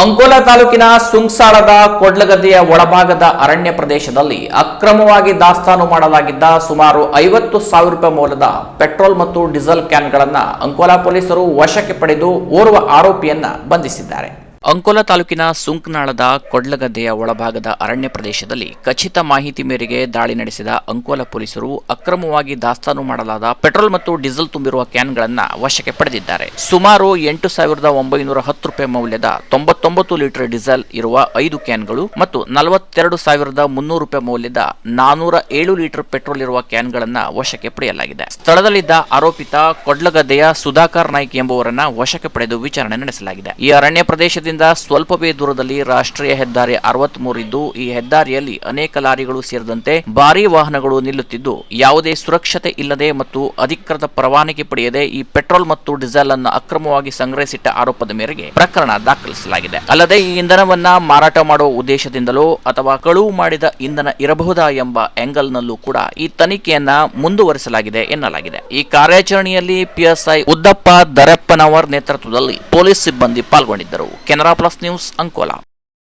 ಅಂಕೋಲಾ ತಾಲೂಕಿನ ಸುಂಗ್ಸಾಳದ ಕೊಡ್ಲಗದ್ದೆಯ ಒಳಭಾಗದ ಅರಣ್ಯ ಪ್ರದೇಶದಲ್ಲಿ ಅಕ್ರಮವಾಗಿ ದಾಸ್ತಾನು ಮಾಡಲಾಗಿದ್ದ ಸುಮಾರು ಐವತ್ತು ಸಾವಿರ ರೂಪಾಯಿ ಮೌಲ್ಯದ ಪೆಟ್ರೋಲ್ ಮತ್ತು ಡೀಸೆಲ್ ಕ್ಯಾನ್ಗಳನ್ನು ಅಂಕೋಲಾ ಪೊಲೀಸರು ವಶಕ್ಕೆ ಪಡೆದು ಓರ್ವ ಆರೋಪಿಯನ್ನ ಬಂಧಿಸಿದ್ದಾರೆ. ಅಂಕೋಲಾ ತಾಲೂಕಿನ ಸುಂಕ್ನಾಳದ ಕೊಡ್ಲಗದ್ದೆಯ ಒಳಭಾಗದ ಅರಣ್ಯ ಪ್ರದೇಶದಲ್ಲಿ ಖಚಿತ ಮಾಹಿತಿ ಮೇರೆಗೆ ದಾಳಿ ನಡೆಸಿದ ಅಂಕೋಲಾ ಪೊಲೀಸರು ಅಕ್ರಮವಾಗಿ ದಾಸ್ತಾನು ಮಾಡಲಾದ ಪೆಟ್ರೋಲ್ ಮತ್ತು ಡೀಸೆಲ್ ತುಂಬಿರುವ ಕ್ಯಾನ್ಗಳನ್ನು ವಶಕ್ಕೆ ಪಡೆದಿದ್ದಾರೆ. ಸುಮಾರು ಎಂಟು ಸಾವಿರದ ಒಂಬೈನೂರ ಹತ್ತು ರೂಪಾಯಿ ಮೌಲ್ಯದ ತೊಂಬತ್ತೊಂಬತ್ತು ಲೀಟರ್ ಡೀಸೆಲ್ ಇರುವ ಐದು ಕ್ಯಾನ್ಗಳು ಮತ್ತು ನಲವತ್ತೆರಡು ಸಾವಿರದ ಮುನ್ನೂರು ರೂಪಾಯಿ ಮೌಲ್ಯದ ನಾನೂರ ಏಳು ಲೀಟರ್ ಪೆಟ್ರೋಲ್ ಇರುವ ಕ್ಯಾನ್ಗಳನ್ನು ವಶಕ್ಕೆ ಪಡೆಯಲಾಗಿದೆ. ಸ್ಥಳದಲ್ಲಿದ್ದ ಆರೋಪಿತ ಕೊಡ್ಲಗದ್ದೆಯ ಸುಧಾಕರ್ ನಾಯ್ಕ್ ಎಂಬುವರನ್ನ ವಶಕ್ಕೆ ಪಡೆದು ವಿಚಾರಣೆ ನಡೆಸಲಾಗಿದೆ. ಈ ಅರಣ್ಯ ಪ್ರದೇಶದಿಂದ ಸ್ವಲ್ಪವೇ ದೂರದಲ್ಲಿ ರಾಷ್ಟ್ರೀಯ ಹೆದ್ದಾರಿ ಅರವತ್ಮೂರು ಇದ್ದು ಈ ಹೆದ್ದಾರಿಯಲ್ಲಿ ಅನೇಕ ಲಾರಿಗಳು ಸೇರಿದಂತೆ ಭಾರೀ ವಾಹನಗಳು ನಿಲ್ಲುತ್ತಿದ್ದು, ಯಾವುದೇ ಸುರಕ್ಷತೆ ಇಲ್ಲದೆ ಮತ್ತು ಅಧಿಕೃತ ಪರವಾನಗಿ ಪಡೆಯದೆ ಈ ಪೆಟ್ರೋಲ್ ಮತ್ತು ಡೀಸೆಲ್ ಅನ್ನು ಅಕ್ರಮವಾಗಿ ಸಂಗ್ರಹಿಸಿಟ್ಟ ಆರೋಪದ ಮೇರೆಗೆ ಪ್ರಕರಣ ದಾಖಲಿಸಲಾಗಿದೆ. ಅಲ್ಲದೆ ಈ ಇಂಧನವನ್ನ ಮಾರಾಟ ಮಾಡುವ ಉದ್ದೇಶದಿಂದಲೋ ಅಥವಾ ಕಳುವು ಮಾಡಿದ ಇಂಧನ ಇರಬಹುದಾ ಎಂಬ ಆಂಗಲ್ನಲ್ಲೂ ಕೂಡ ಈ ತನಿಖೆಯನ್ನ ಮುಂದುವರಿಸಲಾಗಿದೆ ಎನ್ನಲಾಗಿದೆ. ಈ ಕಾರ್ಯಾಚರಣೆಯಲ್ಲಿ ಪಿಎಸ್ಐ ಉದ್ದಪ್ಪ ದರಪ್ಪನವರ್ ನೇತೃತ್ವದಲ್ಲಿ ಪೊಲೀಸ್ ಸಿಬ್ಬಂದಿ ಪಾಲ್ಗೊಂಡಿದ್ದರು. Canara plus news Ankola